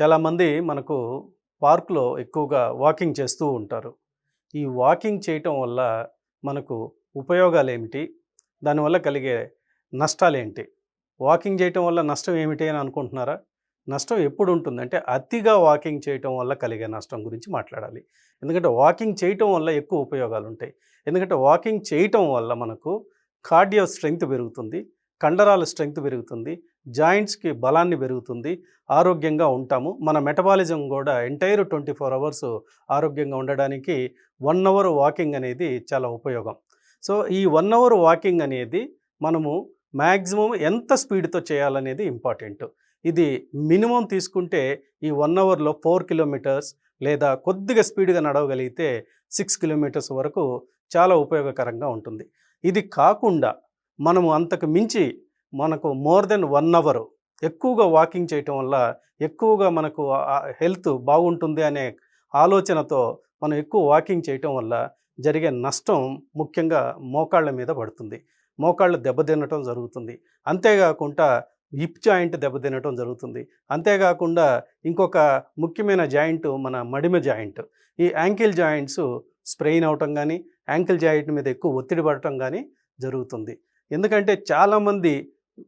చాలామంది మనకు పార్క్లో ఎక్కువగా వాకింగ్ చేస్తూ ఉంటారు. ఈ వాకింగ్ చేయటం వల్ల మనకు ఉపయోగాలు ఏమిటి దానివల్ల కలిగే నష్టాలు ఏంటి వాకింగ్ చేయటం వల్ల నష్టం ఏమిటి అని అనుకుంటున్నారా? నష్టం ఎప్పుడు ఉంటుంది? అంటే అతిగా వాకింగ్ చేయటం వల్ల కలిగే నష్టం గురించి మాట్లాడాలి. ఎందుకంటే వాకింగ్ చేయటం వల్ల ఎక్కువ ఉపయోగాలు ఉంటాయి ఎందుకంటే వాకింగ్ చేయటం వల్ల మనకు కార్డియో స్ట్రెంగ్త్ పెరుగుతుంది కండరాల స్ట్రెంగ్త్ పెరుగుతుంది జాయింట్స్కి బలాన్ని పెరుగుతుంది ఆరోగ్యంగా ఉంటాము. మన మెటబాలిజం కూడా ఎంటైర్ ట్వంటీ ఫోర్ అవర్స్ ఆరోగ్యంగా ఉండడానికి వన్ అవర్ వాకింగ్ అనేది చాలా ఉపయోగం. సో ఈ వన్ అవర్ వాకింగ్ అనేది మనము మ్యాక్సిమం ఎంత స్పీడ్తో చేయాలనేది ఇంపార్టెంట్. ఇది మినిమం తీసుకుంటే ఈ వన్ అవర్లో ఫోర్ కిలోమీటర్స్ లేదా కొద్దిగా స్పీడ్గా నడవగలిగితే సిక్స్ కిలోమీటర్స్ వరకు చాలా ఉపయోగకరంగా ఉంటుంది. ఇది కాకుండా మనము అంతకు మించి మనకు మోర్ దెన్ వన్ అవర్ ఎక్కువగా వాకింగ్ చేయటం వల్ల ఎక్కువగా మనకు హెల్త్ బాగుంటుంది అనే ఆలోచనతో మనం ఎక్కువ వాకింగ్ చేయటం వల్ల జరిగే నష్టం ముఖ్యంగా మోకాళ్ళ మీద పడుతుంది. మోకాళ్ళు దెబ్బతినటం జరుగుతుంది. అంతేకాకుండా హిప్ జాయింట్ దెబ్బతినటం జరుగుతుంది. అంతేకాకుండా ఇంకొక ముఖ్యమైన జాయింట్ మన మడిమ జాయింట్. ఈ యాంకిల్ జాయింట్స్ స్ప్రెయిన్ అవటం కానీ యాంకిల్ జాయింట్ మీద ఎక్కువ ఒత్తిడి పడటం కానీ జరుగుతుంది. ఎందుకంటే చాలామంది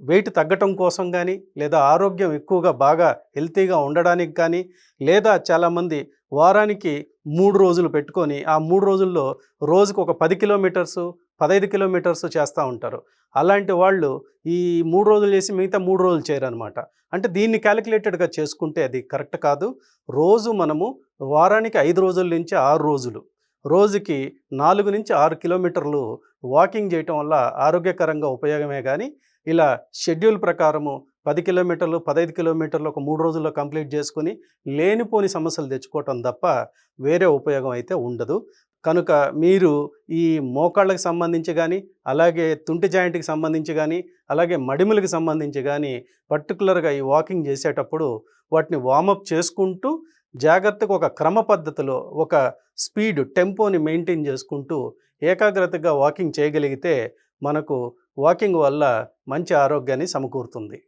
వెయిట్ తగ్గటం కోసం కానీ లేదా ఆరోగ్యం ఎక్కువగా బాగా హెల్తీగా ఉండడానికి కానీ లేదా చాలామంది వారానికి మూడు రోజులు పెట్టుకొని ఆ మూడు రోజుల్లో రోజుకు ఒక పది కిలోమీటర్స్ పదహైదు కిలోమీటర్స్ చేస్తూ ఉంటారు. అలాంటి వాళ్ళు ఈ మూడు రోజులు చేసి మిగతా మూడు రోజులు చేయరనమాట అంటే దీన్ని క్యాలిక్యులేటెడ్గా చేసుకుంటే అది కరెక్ట్ కాదు. రోజు మనము వారానికి ఐదు రోజుల నుంచి ఆరు రోజులు రోజుకి నాలుగు నుంచి ఆరు కిలోమీటర్లు వాకింగ్ చేయటం వల్ల ఆరోగ్యకరంగా ఉపయోగమే కానీ ఇలా షెడ్యూల్ ప్రకారము పది కిలోమీటర్లు పదహైదు కిలోమీటర్లు ఒక మూడు రోజుల్లో కంప్లీట్ చేసుకుని లేనిపోని సమస్యలు తెచ్చుకోవటం తప్ప వేరే ఉపయోగం అయితే ఉండదు. కనుక మీరు ఈ మోకాళ్ళకి సంబంధించి కానీ అలాగే తుంటి జాయింట్కి సంబంధించి కానీ అలాగే మడిములకి సంబంధించి కానీ పర్టికులర్గా ఈ వాకింగ్ చేసేటప్పుడు వాటిని వామప్ చేసుకుంటూ జాగ్రత్తగా ఒక క్రమ పద్ధతిలో ఒక స్పీడ్ టెంపోని మెయింటైన్ చేసుకుంటూ ఏకాగ్రతగా వాకింగ్ చేయగలిగితే మనకు వాకింగ్ వల్ల మంచి ఆరోగ్యాన్ని సమకూరుతుంది.